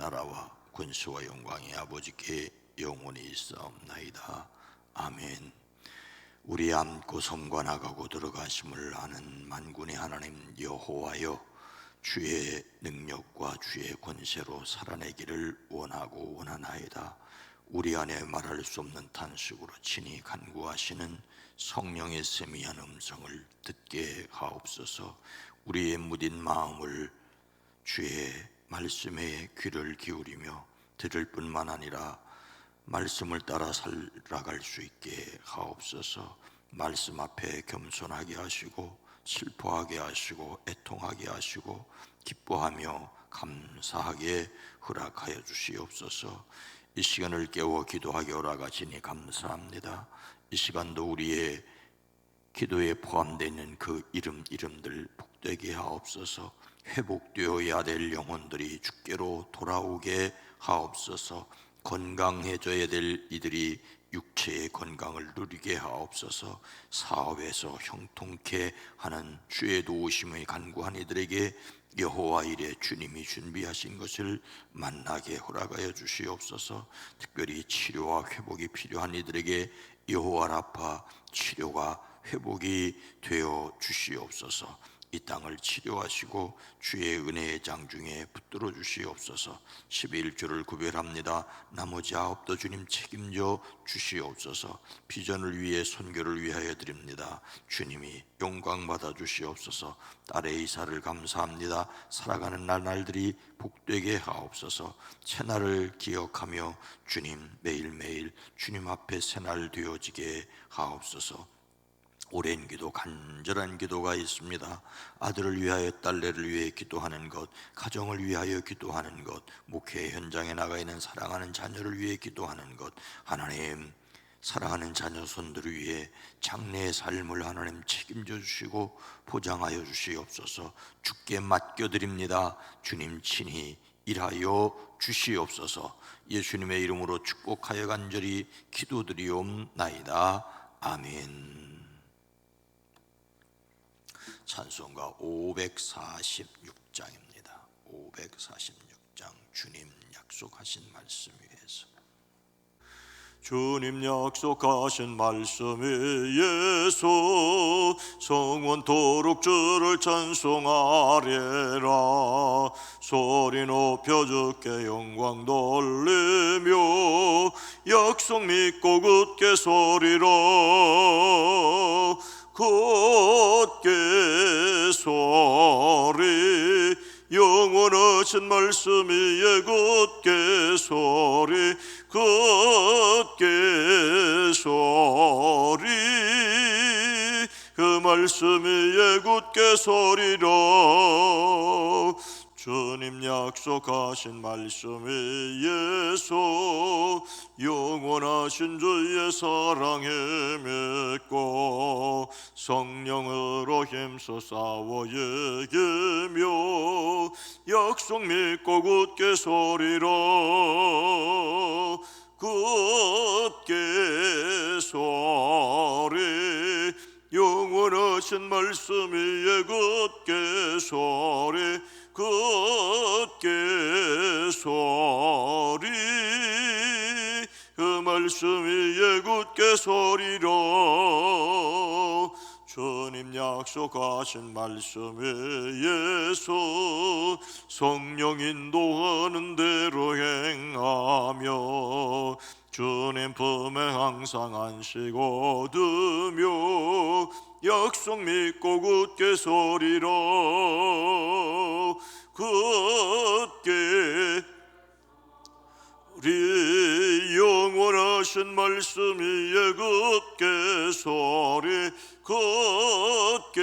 나라와 권세와 영광이 아버지께 영원히 있사옵나이다. 아멘. 우리 안고 성과 나가고 들어가심을 아는 만군의 하나님 여호와여 주의 능력과 주의 권세로 살아내기를 원하고 원하나이다. 우리 안에 말할 수 없는 탄식으로 친히 간구하시는 성령의 세미한 음성을 듣게 하옵소서. 우리의 무딘 마음을 주의 말씀에 귀를 기울이며 들을 뿐만 아니라 말씀을 따라 살아갈 수 있게 하옵소서. 말씀 앞에 겸손하게 하시고 슬퍼하게 하시고 애통하게 하시고 기뻐하며 감사하게 허락하여 주시옵소서. 이 시간을 깨워 기도하게 허락하시니 감사합니다. 이 시간도 우리의 기도에 포함되어 있는 그 이름 이름들 복되게 하옵소서. 회복되어야 될 영혼들이 주께로 돌아오게 하옵소서. 건강해져야 될 이들이 육체의 건강을 누리게 하옵소서. 사업에서 형통케 하는 주의 도우심을 간구한 이들에게 여호와 일에 주님이 준비하신 것을 만나게 허락하여 주시옵소서. 특별히 치료와 회복이 필요한 이들에게 여호와 라파 치료가 회복이 되어 주시옵소서. 이 땅을 치료하시고 주의 은혜의 장중에 붙들어 주시옵소서. 11조를 구별합니다. 나머지 아홉도 주님 책임져 주시옵소서. 비전을 위해 선교를 위하여 드립니다. 주님이 영광 받아 주시옵소서. 딸의 이사를 감사합니다. 살아가는 날 날들이 복되게 하옵소서. 새날을 기억하며 주님 매일매일 주님 앞에 새날 되어지게 하옵소서 오랜 기도, 간절한 기도가 있습니다. 아들을 위하여 딸내를 위해 기도하는 것, 가정을 위하여 기도하는 것, 목회 현장에 나가 있는 사랑하는 자녀를 위해 기도하는 것, 하나님 사랑하는 자녀 손들을 위해 장래의 삶을 하나님 책임져 주시고 보장하여 주시옵소서. 주께 맡겨 드립니다. 주님 친히 일하여 주시옵소서. 예수님의 이름으로 축복하여 간절히 기도드리옵나이다. 아멘. 찬송가 546장입니다. 546장 주님 약속하신 말씀 위에서 주님 약속하신 말씀 위에서 성원토록 주를 찬송하리라 소리 높여 주께 영광 돌리며 약속 믿고 굳게 소리라 곧게 소리 영원하신 말씀 위에 곧게 소리 곧게 소리. 그 말씀 위에 굳게 소리라 주님 약속하신 말씀 위에서 영원하신 주의 사랑에 맺고 성령으로 힘써 싸워 이기며 약속 믿고 굳게 소리라 굳게 소리 영원하신 말씀 위에 굳게 소리 굳게 소리 그 말씀 위에 굳게 소리로 주님 약속하신 말씀 위에서 성령 인도하는 대로 행하며 주님 품에 항상 안식 얻으며 약속 믿고 굳게 소리로 굳게 우리 영원하신 말씀 위에 굳게 소리 굳게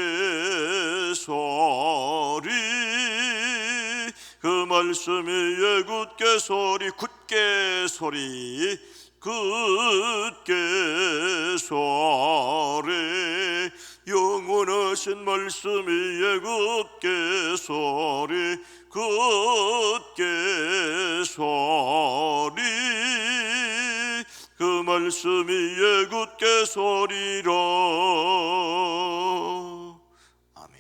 소리 그 말. 말씀이 예 굳게 소리 굳게 소리 굳게 소리 영원하신 말씀이 예 굳게 소리 굳게 소리. 그 말씀이 예 굳게 소리라. 아멘.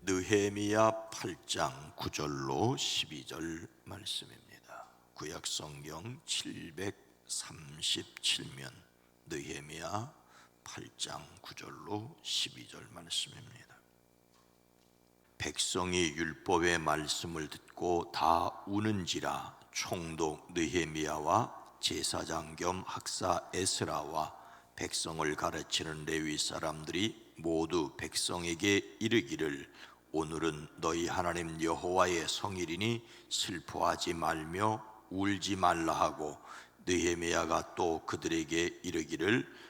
느헤미야 8장 9절로 12절 말씀입니다. 구약 성경 737면 느헤미야 8장 9절로 12절 말씀입니다. 백성이 율법의 말씀을 듣고 다 우는지라 총독 느헤미야와 제사장 겸 학사 에스라와 백성을 가르치는 레위 사람들이 모두 백성에게 이르기를 오늘은 너희 하나님 여호와의 성일이니 슬퍼하지 말며 울지 말라 하고 느헤미야가 또 그들에게 이르기를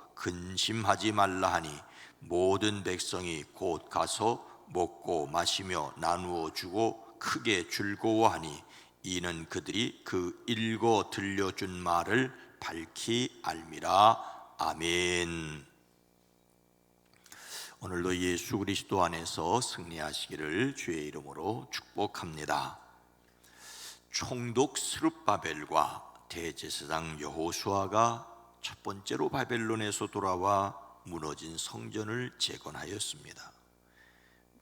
근심하지 말라 하니 모든 백성이 곧 가서 먹고 마시며 나누어 주고 크게 즐거워하니 이는 그들이 그 읽어 들려준 말을 밝히 알미라 아멘. 오늘도 예수 그리스도 안에서 승리하시기를 주의 이름으로 축복합니다. 총독 스룹바벨과 대제사장 여호수아가 첫 번째로 바벨론에서 돌아와 무너진 성전을 재건하였습니다.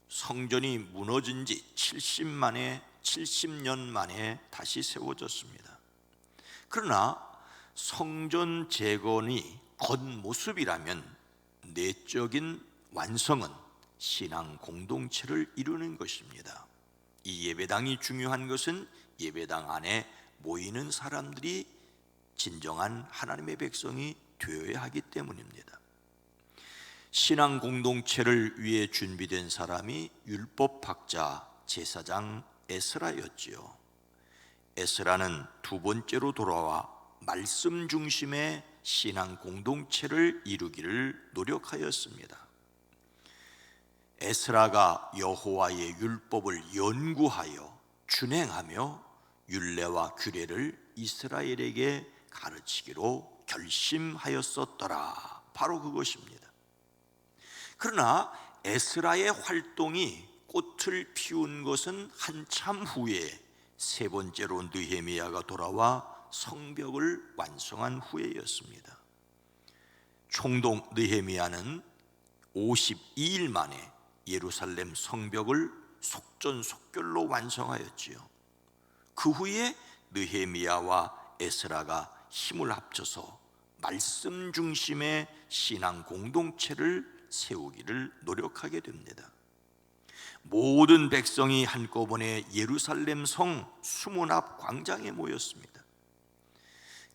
성전이 무너진 지 70만에 70년 만에 다시 세워졌습니다. 그러나 성전 재건이 겉모습이라면 내적인 완성은 신앙 공동체를 이루는 것입니다. 이 예배당이 중요한 것은 예배당 안에 모이는 사람들이 진정한 하나님의 백성이 되어야 하기 때문입니다. 신앙 공동체를 위해 준비된 사람이 율법학자 제사장 에스라였지요. 에스라는 두 번째로 돌아와 말씀 중심의 신앙 공동체를 이루기를 노력하였습니다. 에스라가 여호와의 율법을 연구하여 준행하며 율례와 규례를 이스라엘에게 가르치기로 결심하였었더라. 바로 그것입니다. 그러나 에스라의 활동이 꽃을 피운 것은 한참 후에 세 번째로 느헤미야가 돌아와 성벽을 완성한 후에였습니다. 총독 느헤미야는 52일 만에 예루살렘 성벽을 속전속결로 완성하였지요. 그 후에 느헤미야와 에스라가 힘을 합쳐서 말씀 중심의 신앙 공동체를 세우기를 노력하게 됩니다. 모든 백성이 한꺼번에 예루살렘 성 수문 앞 광장에 모였습니다.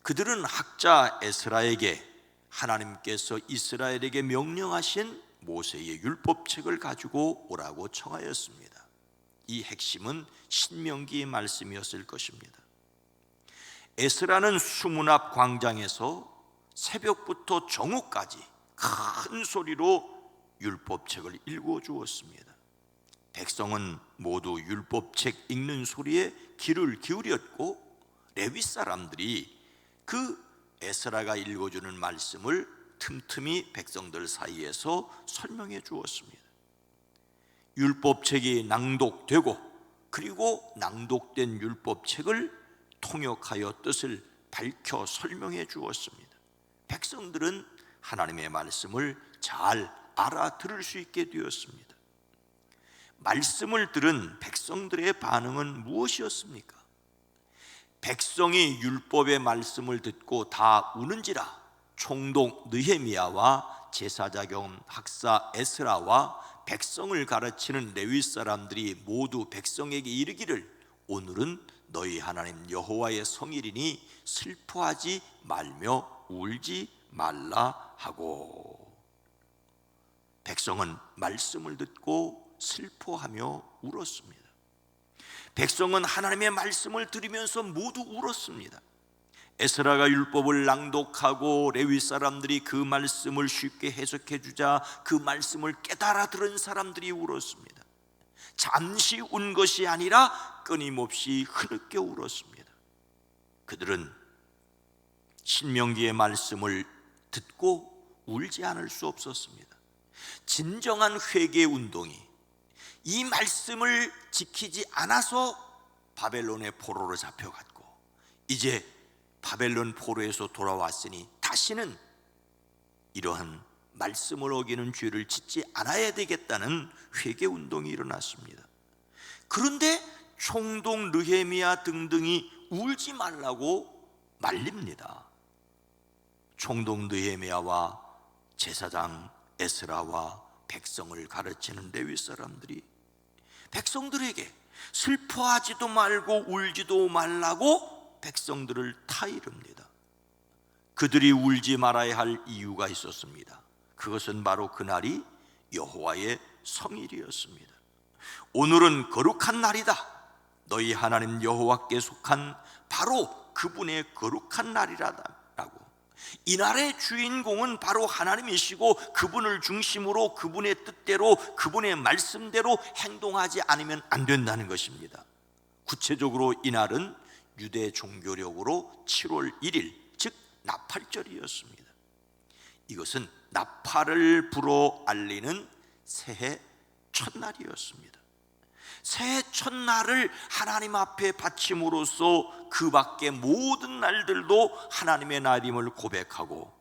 그들은 학자 에스라에게 하나님께서 이스라엘에게 명령하신 모세의 율법책을 가지고 오라고 청하였습니다. 이 핵심은 신명기의 말씀이었을 것입니다. 에스라는 수문 앞 광장에서 새벽부터 정오까지 큰 소리로 율법책을 읽어 주었습니다. 백성은 모두 율법책 읽는 소리에 귀를 기울였고 레위 사람들이 그 에스라가 읽어주는 말씀을 틈틈이 백성들 사이에서 설명해 주었습니다. 율법책이 낭독되고 그리고 낭독된 율법책을 통역하여 뜻을 밝혀 설명해 주었습니다. 백성들은 하나님의 말씀을 잘 알아들을 수 있게 되었습니다. 말씀을 들은 백성들의 반응은 무엇이었습니까? 백성이 율법의 말씀을 듣고 다 우는지라 총독 느헤미야와 제사자경 학사 에스라와 백성을 가르치는 레위 사람들이 모두 백성에게 이르기를 오늘은 너희 하나님 여호와의 성일이니 슬퍼하지 말며 울지 말라 하고 백성은 말씀을 듣고 슬퍼하며 울었습니다. 백성은 하나님의 말씀을 들으면서 모두 울었습니다. 에스라가 율법을 낭독하고 레위 사람들이 그 말씀을 쉽게 해석해 주자 그 말씀을 깨달아 들은 사람들이 울었습니다. 잠시 운 것이 아니라 끊임없이 흐느껴 울었습니다. 그들은 신명기의 말씀을 듣고 울지 않을 수 없었습니다. 진정한 회개 운동이 이 말씀을 지키지 않아서 바벨론의 포로로 잡혀갔고 이제 바벨론 포로에서 돌아왔으니 다시는 이러한 말씀을 어기는 죄를 짓지 않아야 되겠다는 회개 운동이 일어났습니다. 그런데 총독 느헤미야 등등이 울지 말라고 말립니다. 총독 느헤미야와 제사장 에스라와 백성을 가르치는 레위 사람들이 백성들에게 슬퍼하지도 말고 울지도 말라고 백성들을 타이릅니다. 그들이 울지 말아야 할 이유가 있었습니다. 그것은 바로 그날이 여호와의 성일이었습니다. 오늘은 거룩한 날이다. 너희 하나님 여호와께 속한 바로 그분의 거룩한 날이라고. 이날의 주인공은 바로 하나님이시고 그분을 중심으로 그분의 뜻대로 그분의 말씀대로 행동하지 않으면 안 된다는 것입니다. 구체적으로 이날은 유대 종교력으로 7월 1일 즉 나팔절이었습니다. 이것은 나팔을 불어 알리는 새해 첫날이었습니다. 새해 첫날을 하나님 앞에 바침으로써 그 밖의 모든 날들도 하나님의 날임을 고백하고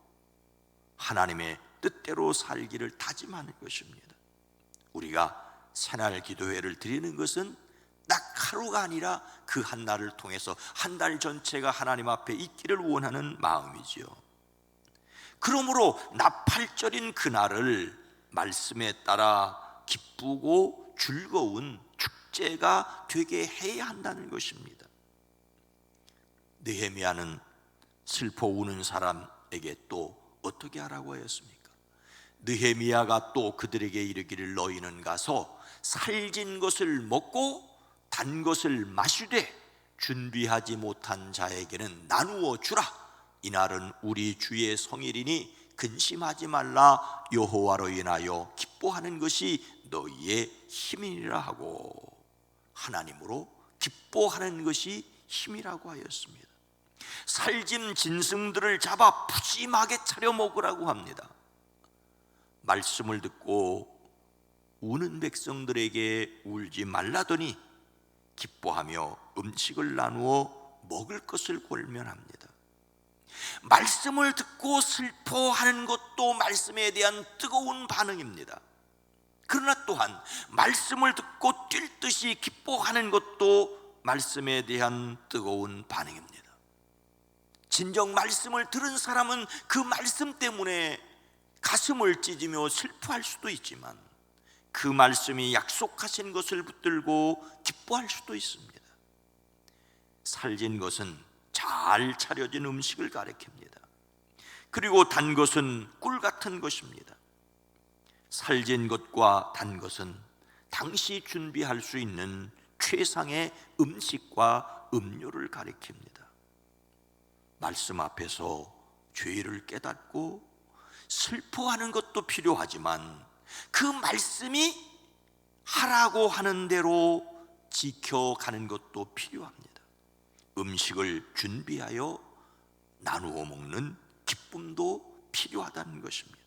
하나님의 뜻대로 살기를 다짐하는 것입니다. 우리가 새날 기도회를 드리는 것은 딱 하루가 아니라 그 한 날을 통해서 한 달 전체가 하나님 앞에 있기를 원하는 마음이지요. 그러므로 나팔절인 그날을 말씀에 따라 기쁘고 즐거운 축제가 되게 해야 한다는 것입니다. 느헤미야는 슬퍼 우는 사람에게 또 어떻게 하라고 하였습니까? 느헤미야가 또 그들에게 이르기를 너희는 가서 살진 것을 먹고 단 것을 마시되 준비하지 못한 자에게는 나누어 주라. 이날은 우리 주의 성일이니 근심하지 말라 여호와로 인하여 기뻐하는 것이 너희의 힘이라 하고 하나님으로 기뻐하는 것이 힘이라고 하였습니다. 살짐 진승들을 잡아 푸짐하게 차려 먹으라고 합니다. 말씀을 듣고 우는 백성들에게 울지 말라더니 기뻐하며 음식을 나누어 먹을 것을 골면합니다. 말씀을 듣고 슬퍼하는 것도 말씀에 대한 뜨거운 반응입니다. 그러나 또한 말씀을 듣고 뛸 듯이 기뻐하는 것도 말씀에 대한 뜨거운 반응입니다. 진정 말씀을 들은 사람은 그 말씀 때문에 가슴을 찢으며 슬퍼할 수도 있지만 그 말씀이 약속하신 것을 붙들고 기뻐할 수도 있습니다. 살진 것은 잘 차려진 음식을 가리킵니다. 그리고 단 것은 꿀 같은 것입니다. 살진 것과 단 것은 당시 준비할 수 있는 최상의 음식과 음료를 가리킵니다. 말씀 앞에서 죄를 깨닫고 슬퍼하는 것도 필요하지만 그 말씀이 하라고 하는 대로 지켜가는 것도 필요합니다. 음식을 준비하여 나누어 먹는 기쁨도 필요하다는 것입니다.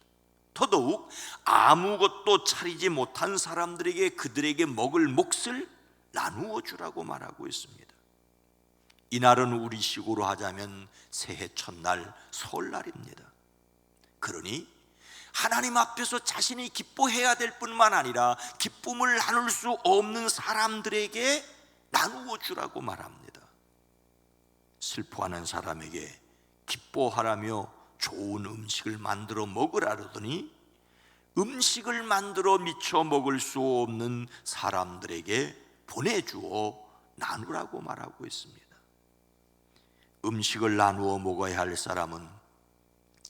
더더욱 아무것도 차리지 못한 사람들에게 그들에게 먹을 몫을 나누어 주라고 말하고 있습니다. 이날은 우리 식으로 하자면 새해 첫날 설날입니다. 그러니 하나님 앞에서 자신이 기뻐해야 될 뿐만 아니라 기쁨을 나눌 수 없는 사람들에게 나누어 주라고 말합니다. 슬퍼하는 사람에게 기뻐하라며 좋은 음식을 만들어 먹으라더니 음식을 만들어 미처 먹을 수 없는 사람들에게 보내주어 나누라고 말하고 있습니다. 음식을 나누어 먹어야 할 사람은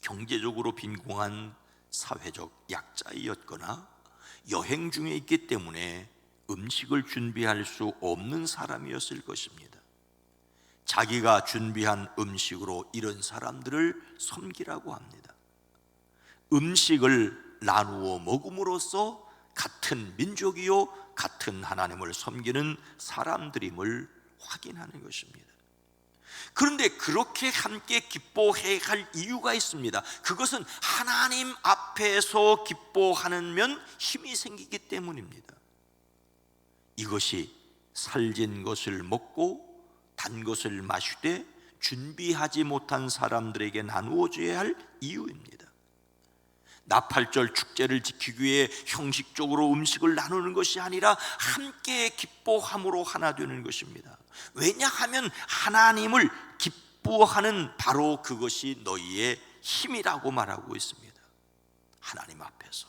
경제적으로 빈곤한 사회적 약자이었거나 여행 중에 있기 때문에 음식을 준비할 수 없는 사람이었을 것입니다. 자기가 준비한 음식으로 이런 사람들을 섬기라고 합니다. 음식을 나누어 먹음으로써 같은 민족이요 같은 하나님을 섬기는 사람들임을 확인하는 것입니다. 그런데 그렇게 함께 기뻐해야 할 이유가 있습니다. 그것은 하나님 앞에서 기뻐하는 면 힘이 생기기 때문입니다. 이것이 살진 것을 먹고 단 것을 마시되 준비하지 못한 사람들에게 나누어 줘야 할 이유입니다. 나팔절 축제를 지키기 위해 형식적으로 음식을 나누는 것이 아니라 함께 기뻐함으로 하나 되는 것입니다. 왜냐하면 하나님을 기뻐하는 바로 그것이 너희의 힘이라고 말하고 있습니다. 하나님 앞에서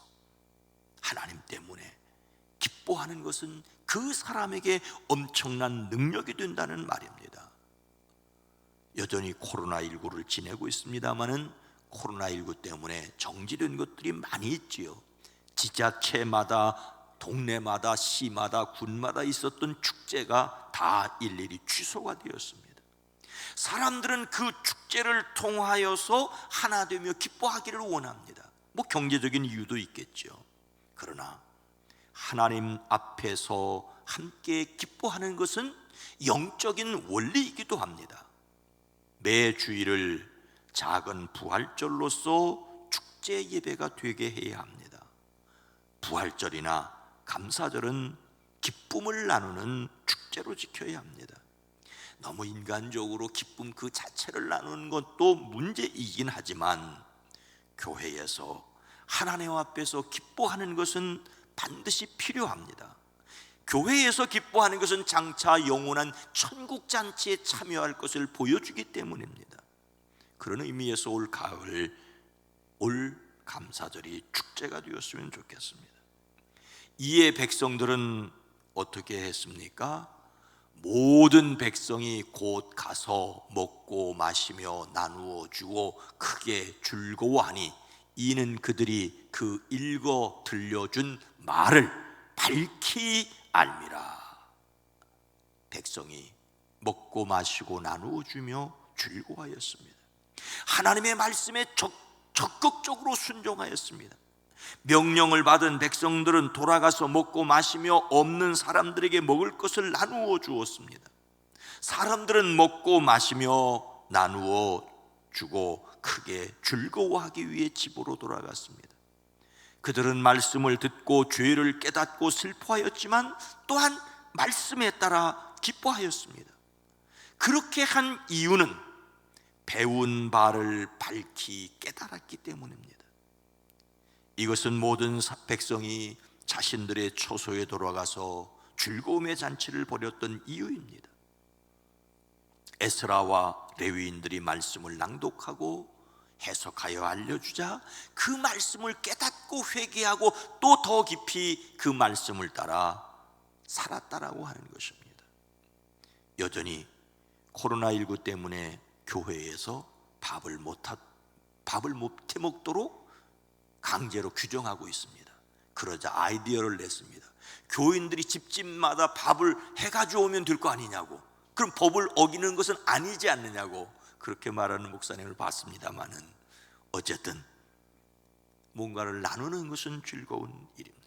하나님 때문에 기뻐하는 것은 그 사람에게 엄청난 능력이 된다는 말입니다. 여전히 코로나19를 지내고 있습니다만은 코로나19 때문에 정지된 것들이 많이 있지요. 지자체마다 동네마다 시마다 군마다 있었던 축제가 다 일일이 취소가 되었습니다. 사람들은 그 축제를 통하여서 하나 되며 기뻐하기를 원합니다. 뭐 경제적인 이유도 있겠죠. 그러나 하나님 앞에서 함께 기뻐하는 것은 영적인 원리이기도 합니다. 매 주일을 작은 부활절로서 축제 예배가 되게 해야 합니다. 부활절이나 감사절은 기쁨을 나누는 축제로 지켜야 합니다. 너무 인간적으로 기쁨 그 자체를 나누는 것도 문제이긴 하지만 교회에서 하나님 앞에서 기뻐하는 것은 반드시 필요합니다. 교회에서 기뻐하는 것은 장차 영원한 천국 잔치에 참여할 것을 보여주기 때문입니다. 그런 의미에서 올 가을 올 감사절이 축제가 되었으면 좋겠습니다. 이에 백성들은 어떻게 했습니까? 모든 백성이 곧 가서 먹고 마시며 나누어 주고 크게 즐거워하니 이는 그들이 그 읽어 들려준 말을 밝히 알미라. 백성이 먹고 마시고 나누어 주며 즐거워하였습니다. 하나님의 말씀에 적, 적극적으로 순종하였습니다. 명령을 받은 백성들은 돌아가서 먹고 마시며 없는 사람들에게 먹을 것을 나누어 주었습니다. 사람들은 먹고 마시며 나누어 주고 크게 즐거워하기 위해 집으로 돌아갔습니다. 그들은 말씀을 듣고 죄를 깨닫고 슬퍼하였지만 또한 말씀에 따라 기뻐하였습니다. 그렇게 한 이유는 배운 바를 밝히 깨달았기 때문입니다. 이것은 모든 백성이 자신들의 초소에 돌아가서 즐거움의 잔치를 벌였던 이유입니다. 에스라와 레위인들이 말씀을 낭독하고 해석하여 알려주자 그 말씀을 깨닫고 회개하고 또 더 깊이 그 말씀을 따라 살았다라고 하는 것입니다. 여전히 코로나19 때문에 교회에서 밥을 못 밥을 못 해 먹도록 강제로 규정하고 있습니다. 그러자 아이디어를 냈습니다. 교인들이 집집마다 밥을 해가지고 오면 될 거 아니냐고. 그럼 법을 어기는 것은 아니지 않느냐고 그렇게 말하는 목사님을 봤습니다만은 어쨌든 뭔가를 나누는 것은 즐거운 일입니다.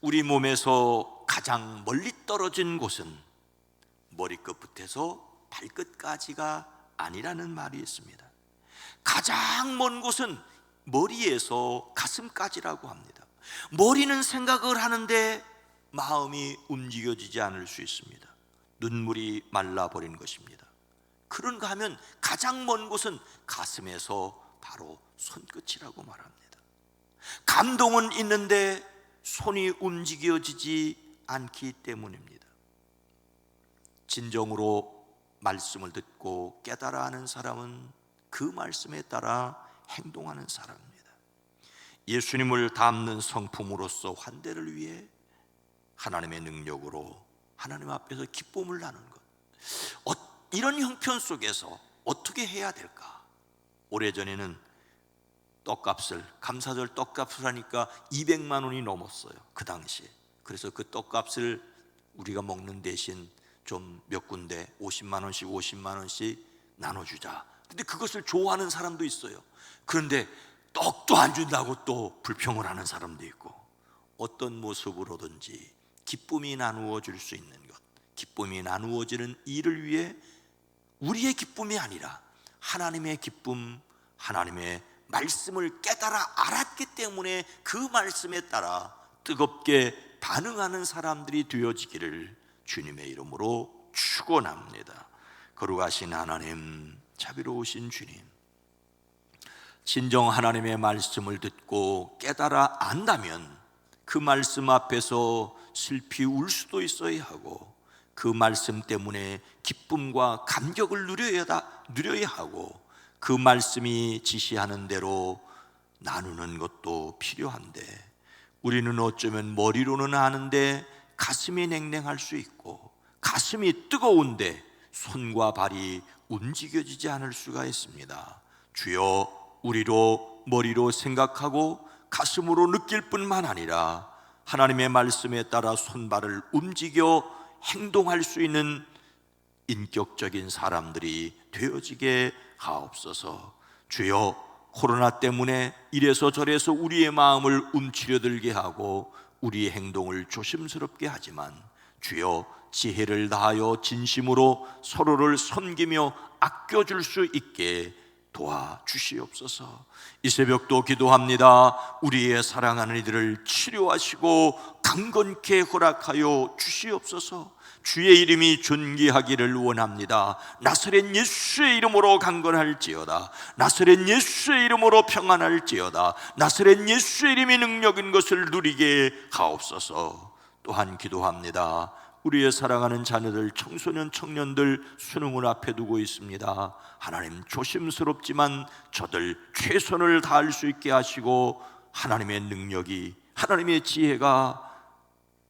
우리 몸에서 가장 멀리 떨어진 곳은 머리끝부터서 발끝까지가 아니라는 말이 있습니다. 가장 먼 곳은 머리에서 가슴까지라고 합니다. 머리는 생각을 하는데 마음이 움직여지지 않을 수 있습니다. 눈물이 말라버린 것입니다. 그런가 하면 가장 먼 곳은 가슴에서 바로 손끝이라고 말합니다. 감동은 있는데 손이 움직여지지 않기 때문입니다. 진정으로 말씀을 듣고 깨달아 하는 사람은 그 말씀에 따라 행동하는 사람입니다. 예수님을 닮는 성품으로서 환대를 위해 하나님의 능력으로 하나님 앞에서 기쁨을 나누는 것. 어, 이런 형편 속에서 어떻게 해야 될까? 오래전에는 떡값을 감사절 떡값을 하니까 200만 원이 넘었어요. 그 당시에. 그래서 그 떡값을 우리가 먹는 대신 좀 몇 군데 50만 원씩 50만 원씩 나눠 주자. 근데 그것을 좋아하는 사람도 있어요. 그런데 떡도 안 준다고 또 불평을 하는 사람도 있고 어떤 모습으로든지 기쁨이 나누어 줄 수 있는 것, 기쁨이 나누어지는 일을 위해 우리의 기쁨이 아니라 하나님의 기쁨, 하나님의 말씀을 깨달아 알았기 때문에 그 말씀에 따라 뜨겁게 반응하는 사람들이 되어지기를 주님의 이름으로 축원합니다. 거룩하신 하나님, 자비로우신 주님, 진정 하나님의 말씀을 듣고 깨달아 안다면 그 말씀 앞에서 슬피 울 수도 있어야 하고 그 말씀 때문에 기쁨과 감격을 누려야, 다- 누려야 하고 그 말씀이 지시하는 대로 나누는 것도 필요한데 우리는 어쩌면 머리로는 아는데 가슴이 냉랭할 수 있고 가슴이 뜨거운데 손과 발이 움직여지지 않을 수가 있습니다. 주여 우리로 머리로 생각하고 가슴으로 느낄 뿐만 아니라 하나님의 말씀에 따라 손발을 움직여 행동할 수 있는 인격적인 사람들이 되어지게 하옵소서. 주여 코로나 때문에 이래서 저래서 우리의 마음을 움츠려들게 하고 우리의 행동을 조심스럽게 하지만 주여 지혜를 다하여 진심으로 서로를 섬기며 아껴줄 수 있게 도와 주시옵소서. 이 새벽도 기도합니다. 우리의 사랑하는 이들을 치료하시고 강건케 허락하여 주시옵소서. 주의 이름이 존귀하기를 원합니다. 나사렛 예수의 이름으로 강건할지어다. 나사렛 예수의 이름으로 평안할지어다. 나사렛 예수의 이름이 능력인 것을 누리게 하옵소서. 또한 기도합니다. 우리의 사랑하는 자녀들, 청소년, 청년들 수능을 앞에 두고 있습니다. 하나님 조심스럽지만 저들 최선을 다할 수 있게 하시고 하나님의 능력이 하나님의 지혜가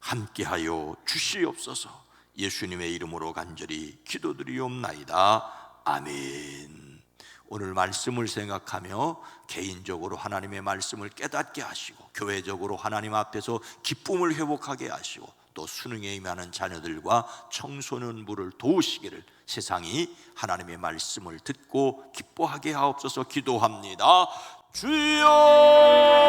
함께하여 주시옵소서. 예수님의 이름으로 간절히 기도드리옵나이다. 아멘. 오늘 말씀을 생각하며 개인적으로 하나님의 말씀을 깨닫게 하시고 교회적으로 하나님 앞에서 기쁨을 회복하게 하시고 또 수능에 임하는 자녀들과 청소년부를 도우시기를 세상이 하나님의 말씀을 듣고 기뻐하게 하옵소서 기도합니다. 주여